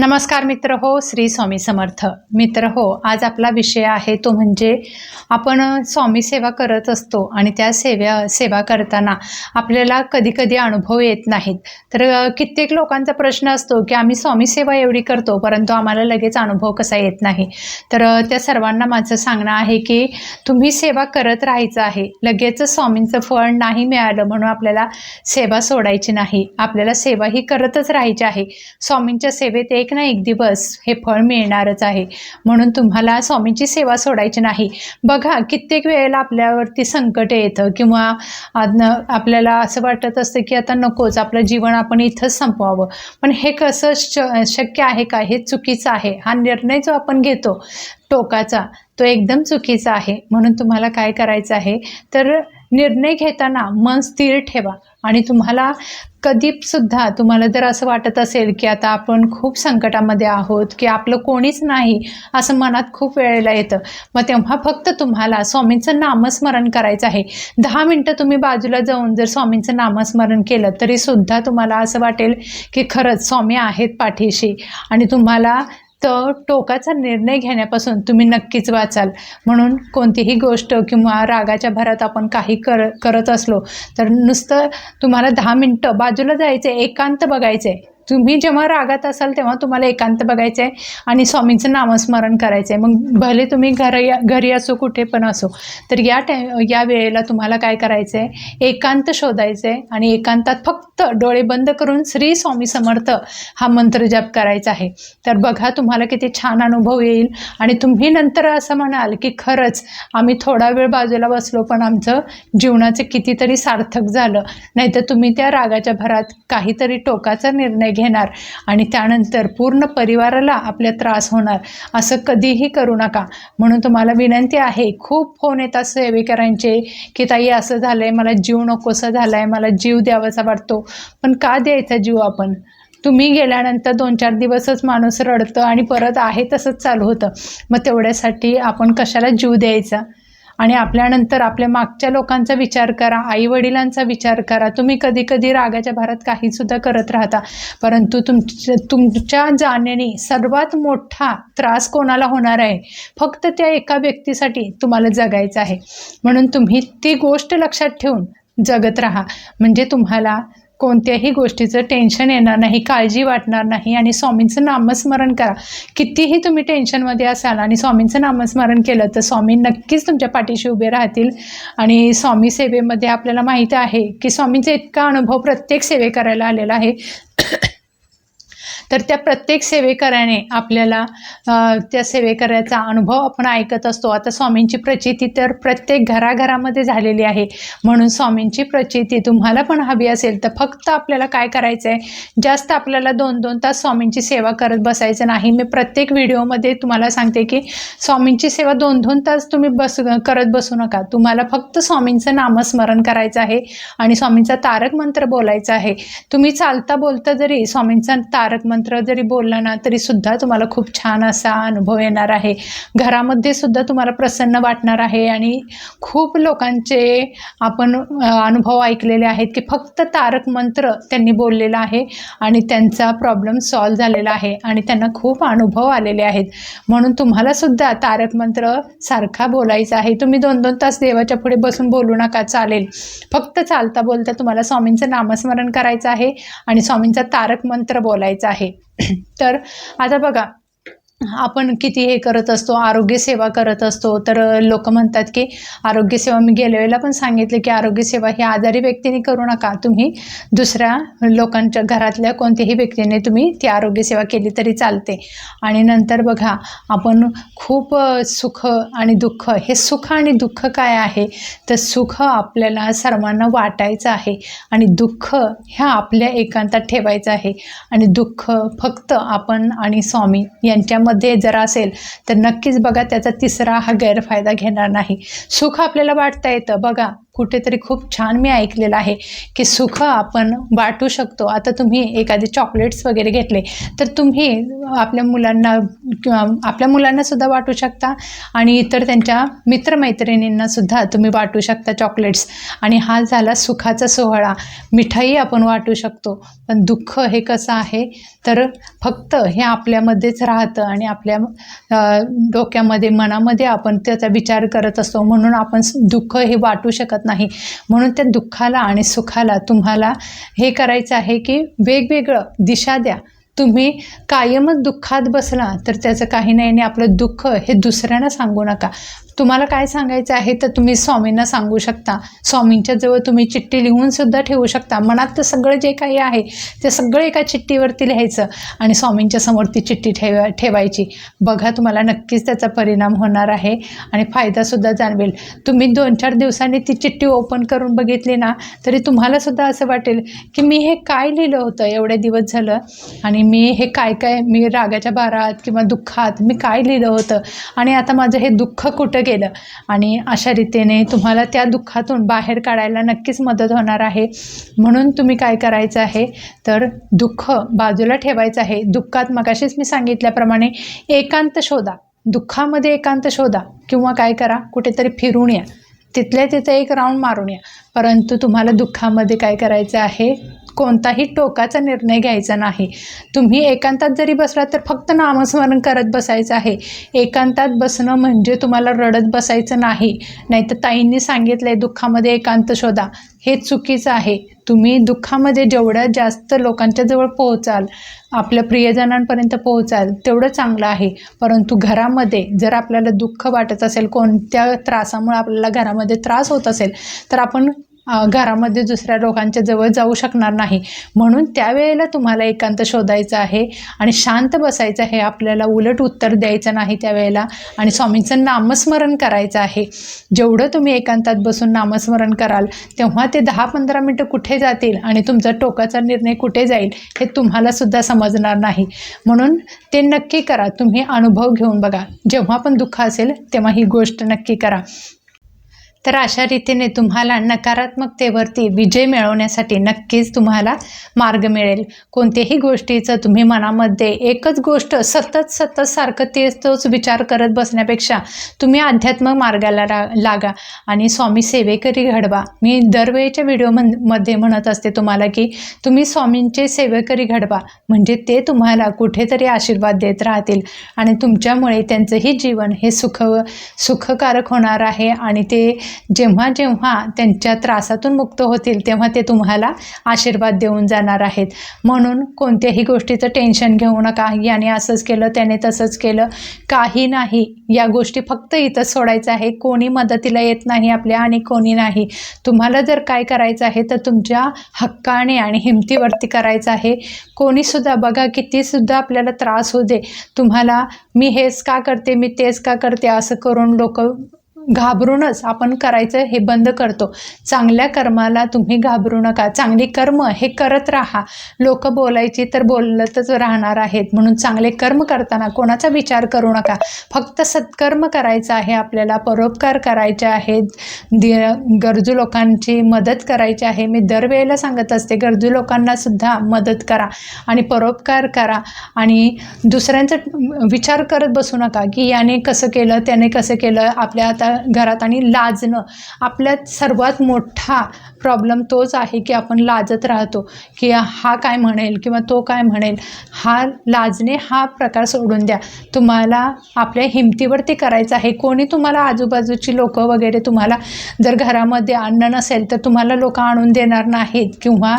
नमस्कार मित्र हो श्री स्वामी समर्थ. मित्र हो आज आपला विषय आहे तो म्हणजे आपण स्वामी सेवा करत असतो आणि त्या सेव्या सेवा करताना आपल्याला कधी कधी अनुभव येत नाहीत. तर कित्येक लोकांचा प्रश्न असतो की आम्ही स्वामी सेवा एवढी करतो परंतु आम्हाला लगेच अनुभव कसा येत नाही? तर त्या सर्वांना माझं सांगणं आहे की तुम्ही सेवा करत राहायचं आहे. लगेच स्वामींचं फळ नाही मिळालं म्हणून आपल्याला सेवा सोडायची नाही. आपल्याला सेवा ही करतच राहायची आहे. स्वामींच्या सेवेत एक ना एक दिवस हे फळ मिळणारच आहे. म्हणून तुम्हाला स्वामींची सेवा सोडायची नाही. बघा कित्येक वेळेला आपल्यावरती संकट येतं किंवा आपल्याला असं वाटत असतं की आता नकोच आपलं जीवन आपण इथंच संपवावं. पण हे कसं श शक्य आहे का? हे चुकीचं आहे. हा निर्णय जो आपण घेतो टोकाचा तो एकदम चुकीचा आहे. म्हणून तुम्हाला काय करायचं आहे? तर निर्णय घेताना मन स्थिर ठेवा. आणि तुम्हाला कधीसुद्धा तुम्हाला जर असं वाटत असेल की आता आपण खूप संकटामध्ये आहोत की आपलं कोणीच नाही असं मनात खूप वेळेला येतं. मग तेव्हा फक्त तुम्हाला स्वामींचं नामस्मरण करायचं आहे. दहा मिनटं तुम्ही बाजूला जाऊन जर स्वामींचं नामस्मरण केलं तरीसुद्धा तुम्हाला असं वाटेल की खरंच स्वामी आहेत पाठीशी. आणि तुम्हाला तर टोकाचा निर्णय घेण्यापासून तुम्ही नक्कीच वाचाल. म्हणून कोणतीही गोष्ट किंवा रागाच्या भरात आपण काही कर करत असलो तर नुसतं तुम्हाला दहा मिनटं बाजूला जायचं आहे एकांत बघायचं आहे तुम्ही जेव्हा रागात असाल तेव्हा तुम्हाला एकांत बघायचं आहे आणि स्वामींचं नामस्मरण करायचं आहे मग भले तुम्ही घर घरी असो कुठे पण असो तर या टाइम या वेळेला तुम्हाला काय करायचं आहे एकांत शोधायचं आहे आणि एकांतात फक्त डोळे बंद करून श्री स्वामी समर्थ हा मंत्र जप करायचा आहे. तर बघा तुम्हाला किती छान अनुभव येईल. आणि तुम्ही नंतर असं म्हणाल की खरंच आम्ही थोडा वेळ बाजूला बसलो पण आमचं जीवनाचं कितीतरी सार्थक झालं. नाहीतर तुम्ही त्या रागाच्या भरात काहीतरी टोकाचा निर्णय घेणार आणि त्यानंतर पूर्ण परिवाराला आपल्या त्रास होणार असं कधीही करू नका. म्हणून तुम्हाला विनंती आहे खूप फोन येतात सेवेकरांचे की ताई असं झालं आहे मला जीव नकोसा झाला आहे मला जीव द्यावासा वाटतो. पण का द्यायचा जीव आपण? तुम्ही गेल्यानंतर दोन चार दिवसच माणूस रडतं आणि परत आहे तसंच चालू होतं. मग तेवढ्यासाठी आपण कशाला जीव द्यायचा? आणि आपल्यानंतर आपल्या मागच्या लोकांचा विचार करा आई वडिलांचा विचार करा. तुम्ही कधी कधी रागाच्या भारत काहीसुद्धा करत राहता. परंतु तुमच्या तुमच्या जाण्याने सर्वात मोठा त्रास कोणाला होणार आहे? फक्त त्या एका व्यक्तीसाठी तुम्हाला जगायचं आहे. म्हणून तुम्ही ती गोष्ट लक्षात ठेवून जगत राहा. म्हणजे तुम्हाला कोणत्याही गोष्टीचं टेन्शन येणार नाही काळजी वाटणार नाही आणि स्वामींचं नामस्मरण करा. कितीही तुम्ही टेन्शनमध्ये असाल आणि स्वामींचं नामस्मरण केलं तर स्वामी नक्कीच तुमच्या पाठीशी उभे राहतील. आणि स्वामी सेवेमध्ये आपल्याला माहीत आहे की स्वामींचा इतका अनुभव प्रत्येक सेवे करायला आलेला आहे. तर त्या प्रत्येक सेवेकऱ्याने आपल्याला त्या सेवेकऱ्याचा अनुभव आपण ऐकत असतो. आता स्वामींची प्रचिती तर प्रत्येक घराघरामध्ये झालेली आहे. म्हणून स्वामींची प्रचिती तुम्हाला पण हवी असेल तर फक्त आपल्याला काय करायचं आहे जास्त आपल्याला दोन दोन तास स्वामींची सेवा करत बसायचं नाही. मी प्रत्येक व्हिडिओमध्ये तुम्हाला सांगते की स्वामींची सेवा दोन दोन तास तुम्ही बस करत बसू नका. तुम्हाला फक्त स्वामींचं नामस्मरण करायचं आहे आणि स्वामींचा तारक मंत्र बोलायचा आहे. तुम्ही चालता बोलता जरी स्वामींचा तारक मंत्र मंत्र जरी बोलला ना तरी सुद्धा तुम्हाला खूप छान असा अनुभव येणार आहे. घरामध्ये सुद्धा तुम्हाला प्रसन्न वाटणार आहे आणि खूप लोकांचे आपण अनुभव ऐकलेले आहेत की फक्त तारक मंत्र त्यांनी बोललेला आहे आणि त्यांचा प्रॉब्लेम सॉल्व झालेला आहे आणि त्यांना खूप अनुभव आलेले आहेत. म्हणून तुम्हाला सुद्धा तारक मंत्र सारखा बोलायचा आहे. तुम्ही दोन दोन तास देवाच्या पुढे बसून बोलू नका चालेल. फक्त चालता बोलता तुम्हाला स्वामींचं नामस्मरण करायचं आहे आणि स्वामींचा तारक मंत्र बोलायचा आहे. तर आता बघा आपण किती हे करत असतो आरोग्यसेवा करत असतो. तर लोक म्हणतात की आरोग्यसेवा मी गेल्या वेळेला पण सांगितलं की आरोग्यसेवा ही आजारी व्यक्तीने करू नका. तुम्ही दुसऱ्या लोकांच्या घरातल्या कोणत्याही व्यक्तीने तुम्ही ती आरोग्यसेवा केली तरी चालते. आणि नंतर बघा आपण खूप सुख आणि दुःख हे सुख आणि दुःख काय आहे? तर सुख आपल्याला सर्वांना वाटायचं आहे आणि दुःख ह्या आपल्या एकांतात ठेवायचं आहे. आणि दुःख फक्त आपण आणि स्वामी यांच्या मध्ये जर असेल तर नक्कीच बघा त्याचा तिसरा हा गैरफायदा घेणार नाही. सुख आपल्याला वाटता येतं. बघा कुठेतरी खूप छान मी ऐकलेलं आहे की सुख आपण वाटू शकतो. आता तुम्ही एखादे चॉकलेट्स वगैरे घेतले तर तुम्ही आपल्या मुलांना किंवा आपल्या मुलांना सुद्धा वाटू शकता आणि इतर त्यांच्या मित्रमैत्रिणींना सुद्धा तुम्ही वाटू शकता चॉकलेट्स आणि हा झाला सुखाचा सोहळा. मिठाई आपण वाटू शकतो पण दुःख हे कसं आहे? तर फक्त हे आपल्यामध्येच राहतं आणि आपल्या डोक्यामध्ये मनामध्ये आपण त्याचा विचार करत असतो. म्हणून आपण दुःख हे वाटू शकत नाही. म्हणून त्या दुःखाला आणि सुखाला तुम्हाला हे करायचं आहे की वेगवेगळं दिशा द्या. तुम्ही कायमच दुःखात बसला तर त्याचं काही नाही आणि आपलं दुःख हे दुसऱ्यांना सांगू नका. तुम्हाला काय सांगायचं आहे तर तुम्ही स्वामींना सांगू शकता. स्वामींच्या जवळ तुम्ही चिठ्ठी लिहून सुद्धा ठेवू शकता. मनात सगळं जे काही आहे ते सगळं एका चिठ्ठीवरती लिहायचं आणि स्वामींच्या समोर ती चिठ्ठी ठेवा ठेवायची. बघा तुम्हाला नक्कीच त्याचा परिणाम होणार आहे आणि फायदासुद्धा जाणवेल. तुम्ही दोन चार दिवसांनी ती चिठ्ठी ओपन करून बघितली ना तरी तुम्हाला सुद्धा असं वाटेल की मी हे काय लिहिलं होतं? एवढे दिवस झालं आणि मी हे काय काय मी रागाच्या भारात किंवा दुःखात मी काय लिहिलं होतं? आणि आता माझं हे दुःख कुठं केलं आणि अशा रीतीने तुम्हाला त्या दुःखातून बाहेर काढायला नक्कीच मदत होणार आहे. म्हणून तुम्ही काय करायचं आहे? तर दुःख बाजूला ठेवायचं आहे. दुःखात मगाशीच मी सांगितल्याप्रमाणे एकांत शोधा. दुःखामध्ये एकांत शोधा किंवा काय करा? कुठेतरी फिरून या. तिथल्या तिथे एक राऊंड मारून या. परंतु तुम्हाला दुःखामध्ये काय करायचं आहे? कोणताही टोकाचा निर्णय घ्यायचा नाही. तुम्ही एकांतात जरी बसलात तर फक्त नामस्मरण करत बसायचं आहे. एकांतात बसणं म्हणजे तुम्हाला रडत बसायचं नाही. नाही तर ताईंनी सांगितलं आहे दुःखामध्ये एकांत शोधा. हे चुकीचं आहे. तुम्ही दुःखामध्ये जेवढ्या जास्त लोकांच्या जवळ पोहोचाल आपल्या प्रियजनांपर्यंत पोहोचाल तेवढं चांगलं आहे. परंतु घरामध्ये जर आपल्याला दुःख वाटत असेल कोणत्या त्रासामुळे आपल्याला घरामध्ये त्रास होत असेल तर आपण घरामध्ये दुसऱ्या लोकांच्या जवळ जाऊ शकणार नाही. म्हणून त्यावेळेला तुम्हाला एकांत शोधायचं आहे आणि शांत बसायचं आहे. आपल्याला उलट उत्तर द्यायचं नाही त्यावेळेला. आणि स्वामींचं नामस्मरण करायचं आहे. जेवढं तुम्ही एकांतात बसून नामस्मरण कराल तेव्हा ते दहा पंधरा मिनटं कुठे जातील आणि तुमचा टोकाचा निर्णय कुठे जाईल हे तुम्हाला सुद्धा समजणार नाही. म्हणून ते नक्की करा. तुम्ही अनुभव घेऊन बघा. जेव्हा पण दुःख असेल तेव्हा ही गोष्ट नक्की करा. तर अशा रीतीने तुम्हाला नकारात्मकतेवरती विजय मिळवण्यासाठी नक्कीच तुम्हाला मार्ग मिळेल. कोणत्याही गोष्टीचं तुम्ही मनामध्ये एकच गोष्ट सतत सतत सारखं तेच तोच विचार करत बसण्यापेक्षा तुम्ही आध्यात्मक मार्गाला रा लागा आणि स्वामी सेवेकरी घडवा. मी दरवेळेच्या व्हिडिओ मनमध्ये म्हणत असते तुम्हाला की तुम्ही स्वामींचे सेवेकरी घडवा. म्हणजे ते तुम्हाला कुठेतरी आशीर्वाद देत राहतील आणि तुमच्यामुळे त्यांचंही जीवन हे सुख सुखकारक होणार आहे आणि ते जेव्हा जेव्हा त्यांच्या त्रासातून मुक्त होतील तेव्हा ते तुम्हाला आशीर्वाद देऊन जाणार आहेत. म्हणून कोणत्याही गोष्टीचं टेन्शन घेऊ नका. याने असंच केलं त्याने तसंच केलं. काही नाही. या गोष्टी फक्त इथं सोडायचं आहे. कोणी मदतीला येत नाही आपल्या आणि कोणी नाही. तुम्हाला जर काय करायचं आहे तर तुमच्या हक्काने आणि हिमतीवरती करायचं आहे. कोणीसुद्धा बघा कितीसुद्धा आपल्याला त्रास होऊ दे. तुम्हाला मी हेच का करते मी तेच का करते असं करून लोक घाबरूनच आपण करायचं हे बंद करतो. चांगल्या कर्माला तुम्ही घाबरू नका. चांगली कर्म हे करत राहा. लोक बोलायची तर बोलतच राहणार आहेत. म्हणून चांगले कर्म करताना कोणाचा विचार करू नका. फक्त सत्कर्म करायचं आहे. आपल्याला परोपकार करायचे आहेत. दि गरजू लोकांची मदत करायची आहे. मी दरवेळेला सांगत असते गरजू लोकांना सुद्धा मदत करा आणि परोपकार करा. आणि दुसऱ्यांचा विचार करत बसू नका की याने कसं केलं त्याने कसं केलं आपल्या आता घरात आणि लाजणं. आपल्यात सर्वात मोठा प्रॉब्लेम तोच आहे की आपण लाजत राहतो. की हा काय म्हणेल किंवा तो काय म्हणेल हा लाजणे हा प्रकार सोडून द्या. तुम्हाला आपल्या हिमतीवरती करायचं आहे. कोणी तुम्हाला आजूबाजूची लोकं वगैरे तुम्हाला जर घरामध्ये अन्न नसेल तर तुम्हाला लोक आणून देणार नाहीत किंवा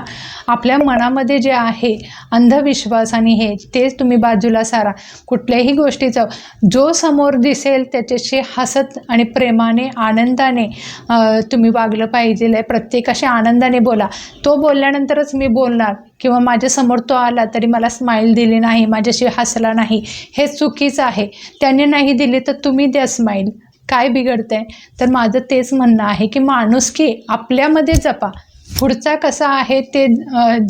आपल्या मनामध्ये जे आहे अंधविश्वास आणि हे तेच तुम्ही बाजूला सारा. कुठल्याही गोष्टीचं जो समोर दिसेल त्याच्याशी हसत आणि प्रेमाने आनंदाने तुम्ही वागलं पाहिजे प्रत्येकाशी आनंदाने बोला. तो बोलल्यानंतरच मी बोलणार किंवा माझ्यासमोर तो आला तरी मला स्माईल दिली नाही माझ्याशी हसला नाही. हे चुकीचं आहे. त्याने नाही दिली तर तुम्ही द्या स्माईल काय बिघडतंय? तर माझं तेच म्हणणं आहे की माणुसकी आपल्यामध्ये जपा. पुढचा कसा आहे ते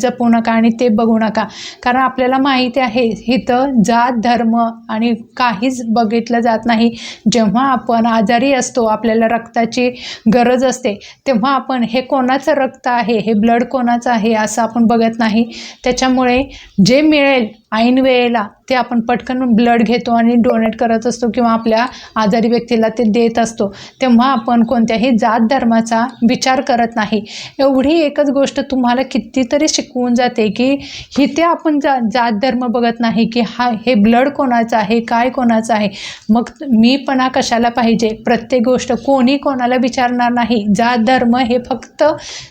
जपू नका आणि ते बघू नका. कारण आपल्याला माहिती आहे इथं जात धर्म आणि काहीच बघितलं जात नाही. जेव्हा आपण आजारी असतो आपल्याला रक्ताची गरज असते तेव्हा आपण हे कोणाचं रक्त आहे हे ब्लड कोणाचं आहे असं आपण बघत नाही. त्याच्यामुळे जे मिळेल ऐन वेळेला ते आपण पटकन ब्लड घेतो आणि डोनेट करत असतो किंवा आपल्या आजारी व्यक्तीला ते देत असतो तेव्हा आपण कोणत्याही जात धर्माचा विचार करत नाही. एवढी एकच गोष्ट तुम्हाला कितीतरी शिकवून जाते की इथे आपण जा जात धर्म बघत नाही की हा हे ब्लड कोणाचं आहे काय कोणाचं आहे? मग मीपणा कशाला पाहिजे? प्रत्येक गोष्ट कोणी कोणाला विचारणार नाही. जात धर्म हे फक्त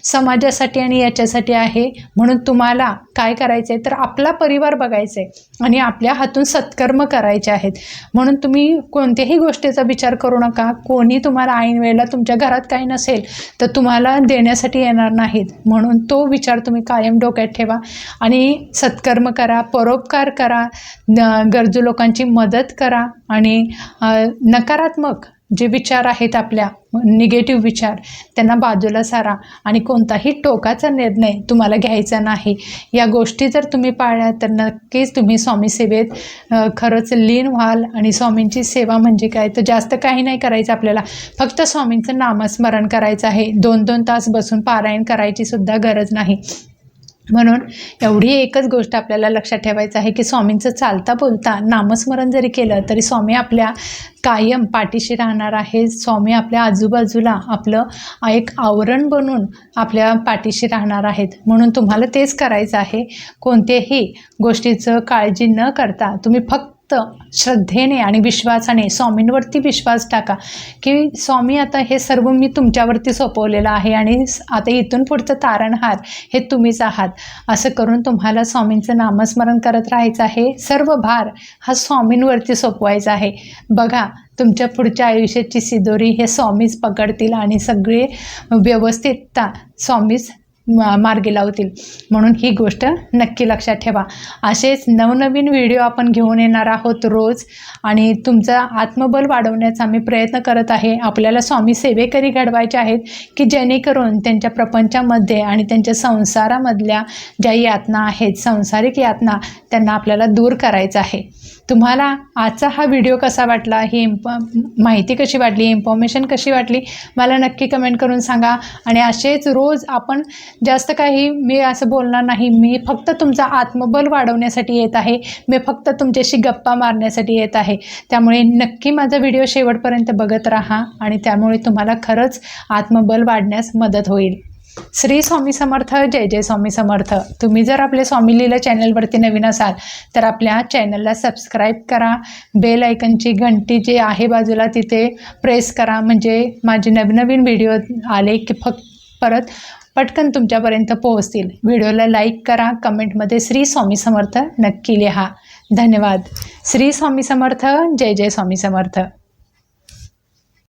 समाजासाठी आणि याच्यासाठी आहे. म्हणून तुम्हाला काय करायचं आहे तर आपला परिवार बघायचा आहे आणि आपल्या हातून सत्कर्म करायचे आहेत. म्हणून तुम्ही कोणत्याही गोष्टीचा विचार करू नका. कोणी तुम्हाला ऐन वेळेला तुमच्या घरात काही नसेल तर तुम्हाला देण्यासाठी येणार नाहीत. म्हणून तो विचार तुम्ही कायम डोक्यात ठेवा आणि सत्कर्म करा परोपकार करा गरजू लोकांची मदत करा आणि नकारात्मक जे विचार आहेत आपल्या निगेटिव्ह विचार त्यांना बाजूला सारा आणि कोणताही टोकाचा निर्णय तुम्हाला घ्यायचा नाही. या गोष्टी जर तुम्ही पाळल्या तर नक्कीच तुम्ही स्वामी सेवेत खरंच लीन व्हाल आणि स्वामींची सेवा म्हणजे काय? तर जास्त काही नाही करायचं आपल्याला. फक्त स्वामींचं नामस्मरण करायचं आहे. दोन दोन तास बसून पारायण करायची सुद्धा गरज नाही. म्हणून एवढी एकच गोष्ट आपल्याला लक्षात ठेवायचं आहे की स्वामींचं चालता बोलता नामस्मरण जरी केलं तरी स्वामी आपल्या कायम पाठीशी राहणार आहे. स्वामी आपल्या आजूबाजूला आपलं एक आवरण बनून आपल्या पाठीशी राहणार आहेत. म्हणून तुम्हाला तेच करायचं आहे. कोणत्याही गोष्टीचं काळजी न करता तुम्ही फक्त श्रद्धेने आणि विश्वासाने स्वामींवरती विश्वास टाका की स्वामी आता हे सर्व मी तुमच्यावरती सोपवलेलं आहे आणि आता इथून पुढचं तारणहार हे तुम्हीच आहात. असं करून तुम्हाला स्वामींचं नामस्मरण करत राहायचं आहे. सर्व भार हा स्वामींवरती सोपवायचा आहे. बघा तुमच्या पुढच्या आयुष्याची सिदोरी हे स्वामीच पकडतील आणि सगळे व्यवस्थितता स्वामीच मार्गी लावतील. म्हणून ही गोष्ट नक्की लक्षात ठेवा. असेच नवनवीन व्हिडिओ आपण घेऊन येणार आहोत रोज आणि तुमचं आत्मबल वाढवण्याचा आम्ही प्रयत्न करत आहे. आपल्याला स्वामी सेवेकरी घडवायचे आहेत की जेणेकरून त्यांच्या प्रपंचामध्ये आणि त्यांच्या संसारामधल्या ज्या यातना आहेत संसारिक यातना त्यांना आपल्याला दूर करायचं आहे. तुम्हाला आजचा हा व्हिडिओ कसा वाटला? ही इम्प माहिती कशी वाटली? इन्फॉर्मेशन कशी वाटली? मला नक्की कमेंट करून सांगा. आणि असेच रोज आपण जास्त काही मी असं बोलणार नाही. मी फक्त तुमचा आत्मबल वाढवण्यासाठी येत आहे. मी फक्त तुमच्याशी गप्पा मारण्यासाठी येत आहे. त्यामुळे नक्की माझा व्हिडिओ शेवटपर्यंत बघत राहा आणि त्यामुळे तुम्हाला खरंच आत्मबल वाढण्यास मदत होईल. श्री स्वामी समर्थ जय जय स्वामी समर्थ. तुम्ही जर आपल्या स्वामी लीला चॅनलवरती नवीन असाल तर आपल्या चॅनलला सबस्क्राईब करा. बेल ऐकनची घंटी जी आहे बाजूला तिथे प्रेस करा. म्हणजे माझे नवीन नवीन व्हिडिओ आले की फक्त परत पटकन तुमच्यापर्यंत पोहोचतील. व्हिडिओला लाईक करा. कमेंटमध्ये श्री स्वामी समर्थ नक्की लिहा. धन्यवाद. श्री स्वामी समर्थ जय जय स्वामी समर्थ.